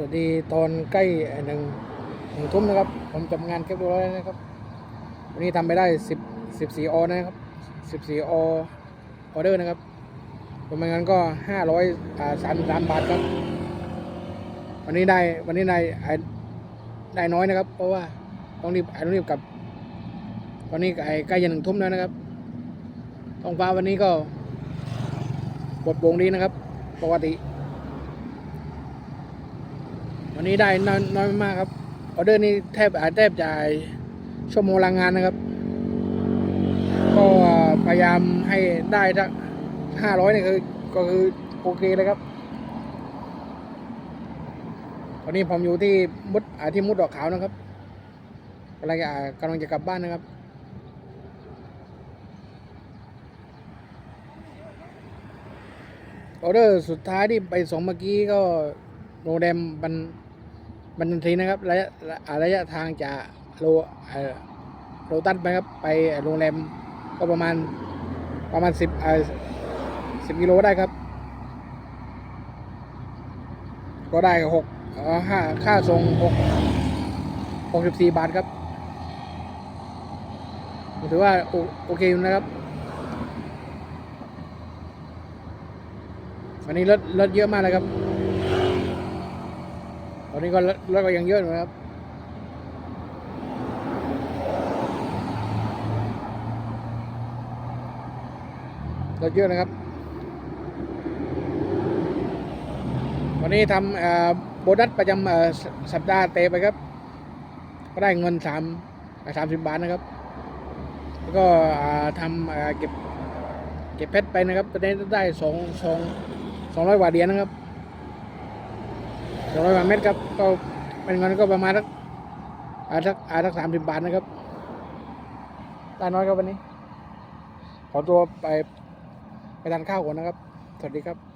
วัสดีตอนใกล้หนึ่งหนึ่งทุ่มนะครับ ผมจบงานเก็บตัวแล้วนะครับ วันนี้ทำไปได้สิบสิบสี่ออนะครับสิบสี่ออออเดอร์นะครับประมาณนั้นก็ห้าร้อยสามสามบาทครับ วันนี้ได้วันนี้ได้ได้น้อยนะครับ เพราะว่าต้องรีบต้องรีบกลับวันนี้ใกล้จะหนึ่งทุ่มแล้วนะครับท้องฟ้าวันนี้ก็ปดโปร่งดีนะครับ ปกติ วันนี้ได้น้อยน้อยมากครับออเดอร์นี้แทบอาจแทบจะชั่วโมงละงงานนะครับ ก็พยายามให้ได้ทั้งห้าร้อยนี่คือก็คือโอเคเลยครับตอนนี้ผมอยู่ที่มุดอาที่มุดดอกขาวนะครับกำลังจะกำลังจะกลับบ้านนะครับออเดอร์สุดท้ายที่ไปส่งเมื่อกี้ก็โรงแรมบัน บันทีนะครับระยะระยะทางจากโลโลตัสไปครับไปโรงแรมก็ประมาณประมาณสิบสิบกิโลได้ครับ ก็ได้หกห้าค่าส่งหกหกสิบสี่บาทครับถือว่าโอโอเคอยู่นะครับวันนี้รถรถเยอะมากเลยครับ ตอนนี้ก็รถก็ยังเยอะอยู่นะครับรถเยอะนะครับ วันนี้ทำโบนัสประจำสัปดาห์เตะไปครับ ก็ได้เงินสามสามสิบบาทนะครับ แล้วก็ทำเอ่อเก็บเก็บเพชรไปนะครับตอนนี้ได้สองสองสองร้อยกว่าเหรียญนะครับ สองร้อยบาทเม็ดครับก็เป็นเงินก็ประมาณสักอาทักอาทักสามสิบบาทนะครับตาน้อยครับวันนี้ ขอตัวไปไปทานข้าวก่อนนะครับ สวัสดีครับ